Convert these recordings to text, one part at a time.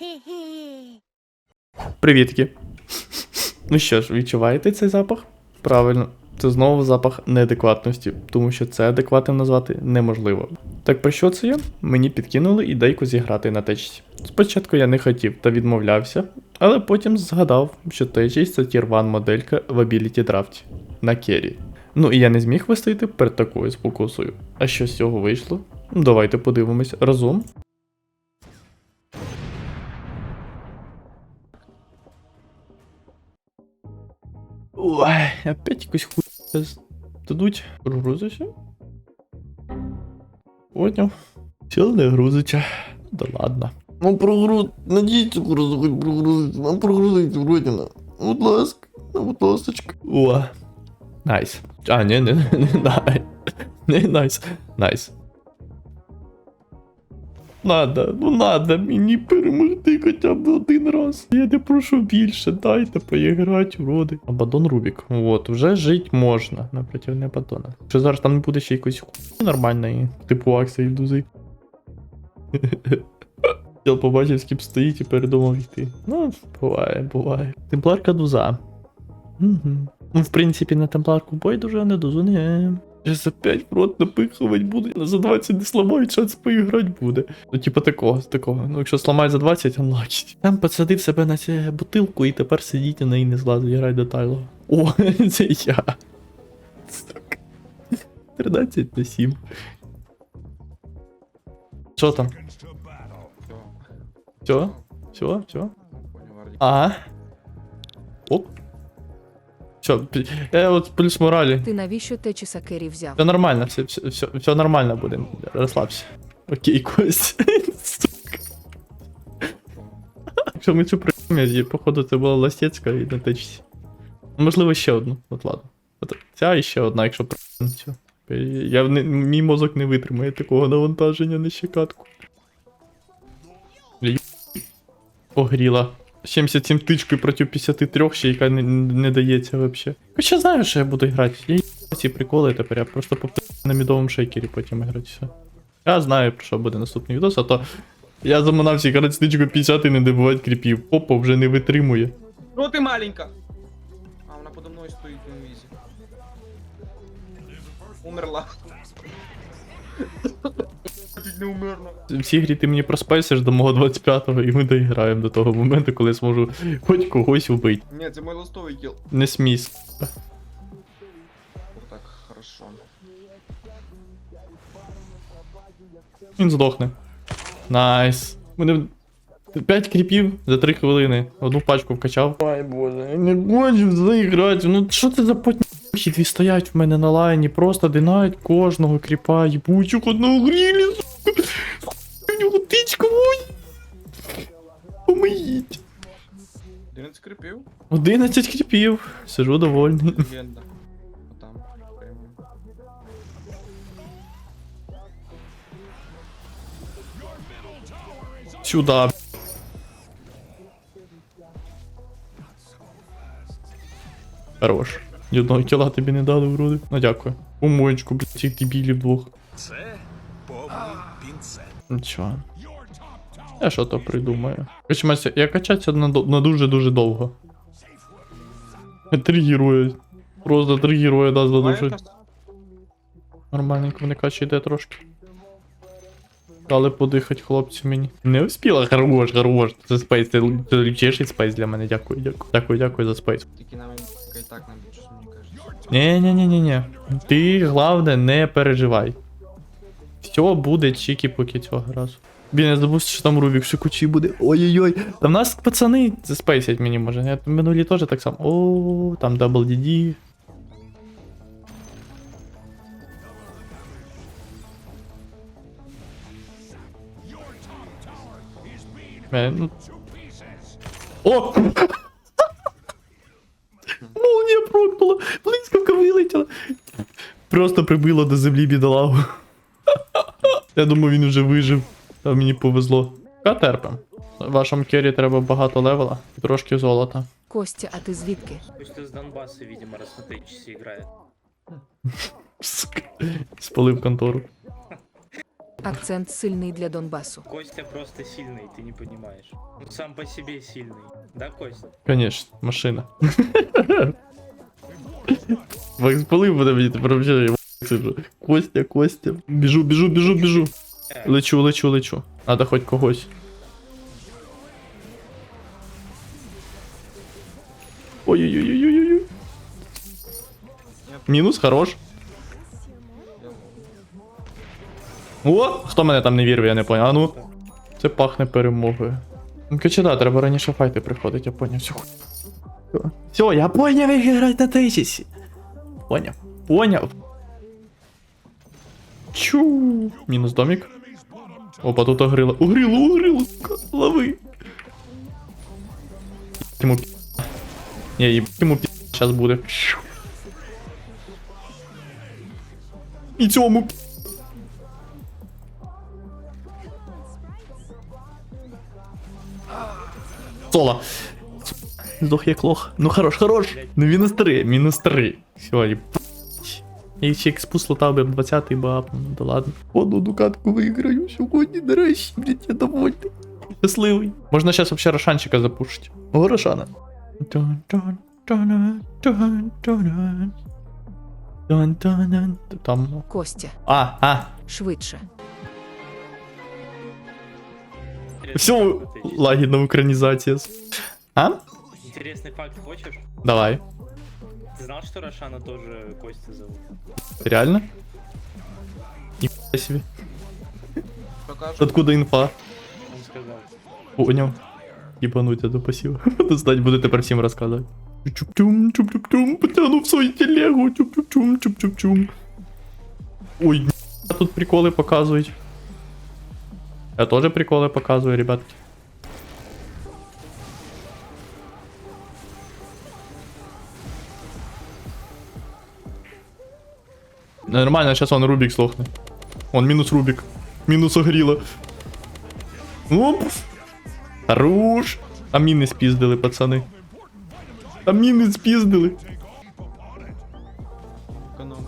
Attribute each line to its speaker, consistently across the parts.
Speaker 1: Привітки. Ну що ж, відчуваєте цей запах? Правильно, це знову запах неадекватності, тому що це адекватним назвати неможливо. Так про що це я? Мені підкинули ідейку зіграти на течці. Спочатку я не хотів та відмовлявся, але потім згадав, що течість це тір-1 моделька в Ability Draft на Керрі. Ну і я не зміг вистояти перед такою спокусою. А що з цього вийшло? Давайте подивимось разом. опять якось хуй дадуть. Грузиться? Поняв. Все не грузиться. Да ладно.
Speaker 2: Ну прогруз, надійте просто хоч прогрузити, нам прогрузить вродіна. Будь ласка, ну, будь ласочка.
Speaker 1: О. Найс. А, не, не, не, не, не найс. Найс. Надо, ну надо мені перемогти хоча б один раз. Я не прошу більше, дайте поіграти, уроди. Абадон Рубік. От, вже жить можна напроти Абадона. Що зараз там не буде ще якоїсь хуй нормальної, типу акції дузи. Я побачив, ким стоїть і передумав йти. Ну, буває, буває. Темпларка дуза. Угу. В принципі, на темпларку байдуже, а не дозу не. Зараз опять в рот напихувати буде. За 20 не сламають, шанс поіграти буде. Ну, типа такого, такого. Ну, якщо сламають за 20, unlucky. Там посадив себе на цю бутилку і тепер сидіть і на неї не злазить, грай до тайло. О, це я. 13 на 7. Що там? Все? Все? Все? А. Оп. Все, я от плюс моралі.
Speaker 3: Ти навіщо течіса Керрі взяв?
Speaker 1: Все нормально, все, все, все, все нормально буде. Розслабся. Окей, Кость. Сука. Якщо ми цю приймемо, походу це була ластецька і на течці. Можливо, ще одну. От ладно. От ця і ще одна, якщо цю. Я не, мій мозок не витримає такого навантаження на щекатку. Погріла. 77 тичкою проти 53, ще яка не, не дається вообще. Хоча знаю, що я буду грати. Я ці приколи тепер, я просто по на мідовому шейкері потім грати все. Я знаю, про що буде наступний відос, а то я заманався грати стичку 50 і не добивати кріпів. Попа вже не витримує.
Speaker 4: Ну ти маленька. А, вона подо мною стоїть в інвізі. Умерла. Чуть не умерла.
Speaker 1: В цій грі ти мені проспайсиш до мого 25-го, і ми доіграємо до того моменту, коли я зможу хоч когось вбити.
Speaker 4: Ні, це мій ластовий кіл.
Speaker 1: Не смійся.
Speaker 4: О, так, хорошо.
Speaker 1: Він здохне. Найс. Мене 5 кріпів за 3 хвилини. Одну пачку вкачав. Ай боже, я не хочу заіграти. Ну що це за потні дві стоять в мене на лайні, просто динають кожного кріпа, їбучок одного грілі, Помиїть.
Speaker 4: 11 кріпів.
Speaker 1: 11 кріпів. Сижу довольний.
Speaker 4: Легенда. Отам.
Speaker 1: Сюда. Хорош. Ні одного кіла тобі не дали, вроди. Ну дякую. Умоечку, блядь, цих дебілів двох.
Speaker 5: Це повний пінцет.
Speaker 1: Нічого. Я що то придумаю. Качмася, я качатися на, на дуже-дуже довго. Три герої. Просто три герої да задушить. Нормальненько вони качаєте трошки. Дали подихать хлопці мені. Не успіла, хорош, хорош. Це спейс, це, ліпчіший спейс для мене. Дякую, дякую. Дякую, дякую за спейс.
Speaker 4: Тільки нам і так нам щось мені кажеться.
Speaker 1: ні ні ні ні ні Ти, головне, не переживай. Все буде чікі-поки цього разу. Блін, я забув, що там Рубік шикучий буде. Ой-ой-ой. Там нас пацани заспейсять мені може. Я минулі теж так само. О, там дабл DD. Е, ну... О! Молнія прокнула! Блискавка вилетіла! Просто прибило до землі бідолагу. Я думаю, він уже вижив. А мені повезло. Катерпем. Вашому кері треба багато левела і трошки золота.
Speaker 3: Костя, а ти звідки?
Speaker 6: Пусть из Донбасса, видимо, раз на тычесе играет.
Speaker 1: Сука. Спалив контору.
Speaker 3: Акцент сильний для Донбасу.
Speaker 6: Костя просто сильный, ты не понимаешь. Он сам по себе сильный. Да, Костя?
Speaker 1: Конечно, машина. Макс полив буде мені тепер взагалі. Костя, Костя. Біжу, біжу, біжу, біжу.
Speaker 6: Э,
Speaker 1: Лечу, лечу, лечу. Надо хоч когось. Ой-ой-ой-ой-ой. Мінус, хорош. О, хто мене там не вірив, я не поняв. А ну. Це пахне перемогою. Ну, да, треба раніше файти приходить, я поняв. Все, Все, я поняв, як грати на тисячі. Поняв. Поняв. Чу. Мінус домик. Опа, тут огрило. Угрило, угрило, лови. Йому пі... Не, йому пі... Сейчас буде. І цьому пі... Соло. Здох як лох. Ну хорош, хорош. Ну мінус 3, мінус 3. Все, їб... Я ще експус лутав би 20-й баб, ну да ладно. Одну дукатку виграю сьогодні, нарешті, блядь, я довольний. Щасливий. Можна зараз вообще Рошанчика запушити. О, Рошана. Там.
Speaker 3: Костя.
Speaker 1: А, а.
Speaker 3: Швидше.
Speaker 1: Все, лагідна українізація. А?
Speaker 6: Интересный факт хочешь?
Speaker 1: Давай.
Speaker 6: Ты знал, что Рошана тоже Костя зовут?
Speaker 1: Реально? И себе.
Speaker 4: Покажу.
Speaker 1: Откуда инфа?
Speaker 6: Он сказал.
Speaker 1: Понял. Ебануть эту пассиву. Буду знать, буду тепер всім розказувати. Чуп-чум, чуп-чуп-чум, потягнув свою телегу, чуп-чуп-чум, чуп-чуп-чум. Ой, тут приколи показують. Я тоже приколи показую, ребятки. Нормально, сейчас он Рубик слохне. Он минус Рубик. Минус огріло. Оп. Хорош. А міни спіздили, пацани. А міни спіздили.
Speaker 4: Економи.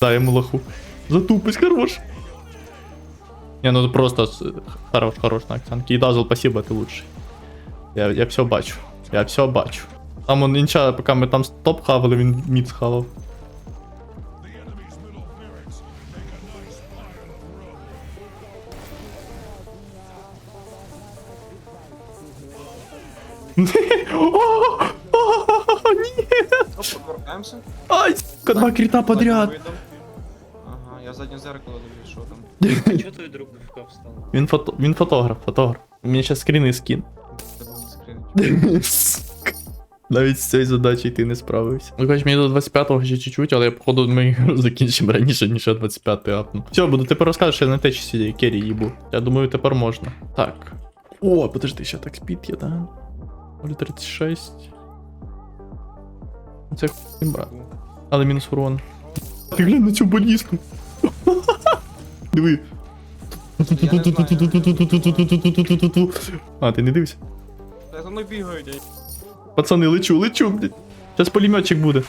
Speaker 1: Даємо лоху. Затупись, хорош. Не, ну просто хорош, хорош на Оксанки. И Дазл, спасибо, ты лучший. Я, я все бачу. Я все бачу. Там он інча, поки ми там топ хавали, він мід схавав.
Speaker 4: Повертаємося.
Speaker 1: Ай, сука, два крита подряд.
Speaker 4: Ага, я заднє зеркало дивлюсь, що там.
Speaker 6: А чё твой друг БФК встал?
Speaker 1: Він, фото... він фотограф, фотограф. Мені ще скріни скін. Сука. Навіть з цією задачею ти не справився. Ну, хоч мені до 25-го ще чуть-чуть, але я, походу, ми закінчимо раніше, ніж 25-й апну. Все, буду тепер розказувати, що я на те часі керрі їбу. Я думаю, тепер можна. Так. О, подожди, ще так спід є, да? 0.36. Це хуй. Але мінус урон. Ти глянь на цю балісту. Диви. А, ти не дивишся?
Speaker 4: Та за мною бігають,
Speaker 1: Пацани, лечу, лечу, блядь. Сейчас пулеметчик буде.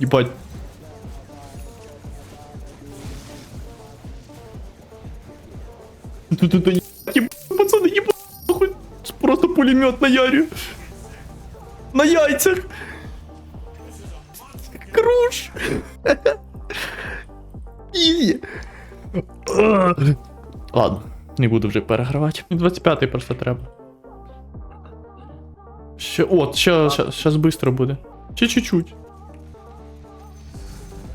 Speaker 1: Ебать. Пацаны, ебать. Просто пулемет на ярю. На яйцях. Круш. Ізі. Ладно, не буду вже перегравати. 25-й просто треба. Ще. От, ще, ще, щас быстро буде. Ще чуть-чуть.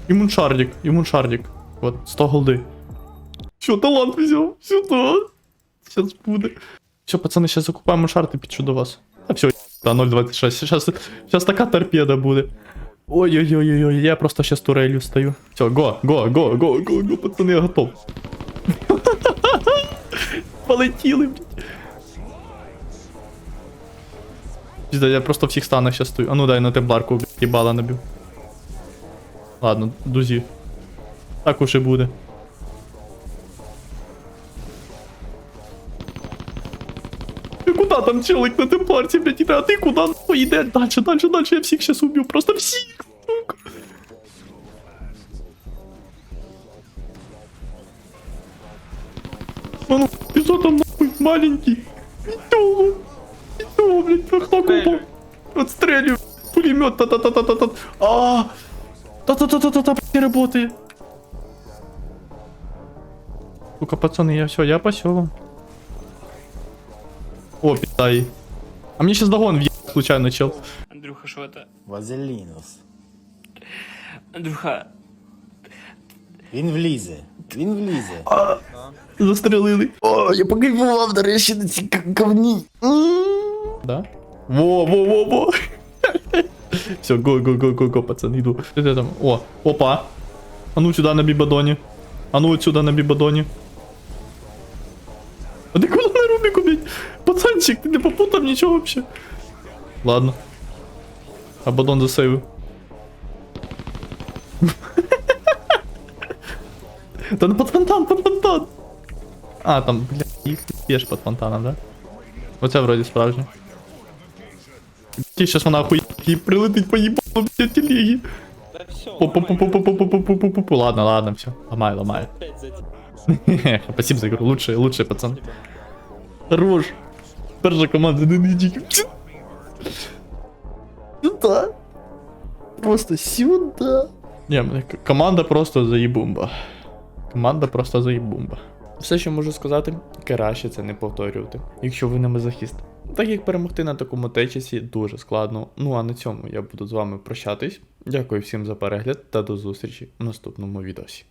Speaker 1: Імуншардик, імуншардик. От, 100 голди. Все, талант взяв, сюди. Сейчас буде. Все, пацани, сейчас закупаємо шарти, підчу до вас. А все, та 0.26. Сейчас, сейчас така торпеда буде. Ой-ой-ой-ой, я просто сейчас турелью стою. Все, го, го, го, го, го, го, пацаны, я готов. Полетіли, блядь. Я просто всіх станах сейчас стою. А ну дай на темпларку, блядь, їбала набив. Ладно, дузі. Так уж і буде. куда там челик на темпларте, блядь, иде, а ты куда нахуй йде? Дальше, дальше, дальше, я всех сейчас убью, просто всех, сука. А ты что там нахуй, маленький? Идёва, идёва, блядь, как на
Speaker 4: купол.
Speaker 1: Отстреливаю, пулемет, та-та-та-та-та-та. А, та-та-та-та-та, не работает. Сука, пацаны, я все, я посел. О, питай. А мне сейчас догон въеб случайно, чел.
Speaker 6: Андрюха, что это?
Speaker 7: Вазелінус.
Speaker 6: Андрюха,
Speaker 7: Він влізе. Він влізе.
Speaker 1: Застрелили.
Speaker 2: О, я покайфував, до речі, на цій к- говні. М.
Speaker 1: Да? Во, во, во, во. Все, го, го, го, го, го, пацан, иду. Что ты там? О, опа. А ну сюда на бибадоне. А ну вот сюда на бибадоне. Ничего вообще. Ладно. Абадон засейвил. Да ну под фонтан, под фонтан. А, там, бля, пеш под фонтаном, да? Оце вроді справжнє. Ті щас вона охує і прилетить по їбану, блядь, телеги. Ладно, ладно, все. Ломай, ломай. Спасибо за игру. Лучший, лучший, пацан. Хорош. Перша команда, не не тільки.
Speaker 2: Сюда. Просто сюда.
Speaker 1: Ні, мене команда просто заїбумба. Команда просто заїбумба. Все, що можу сказати, краще це не повторювати, якщо ви не мазохіст. Так як перемогти на такому течісі дуже складно. Ну а на цьому я буду з вами прощатись. Дякую всім за перегляд та до зустрічі в наступному відосі.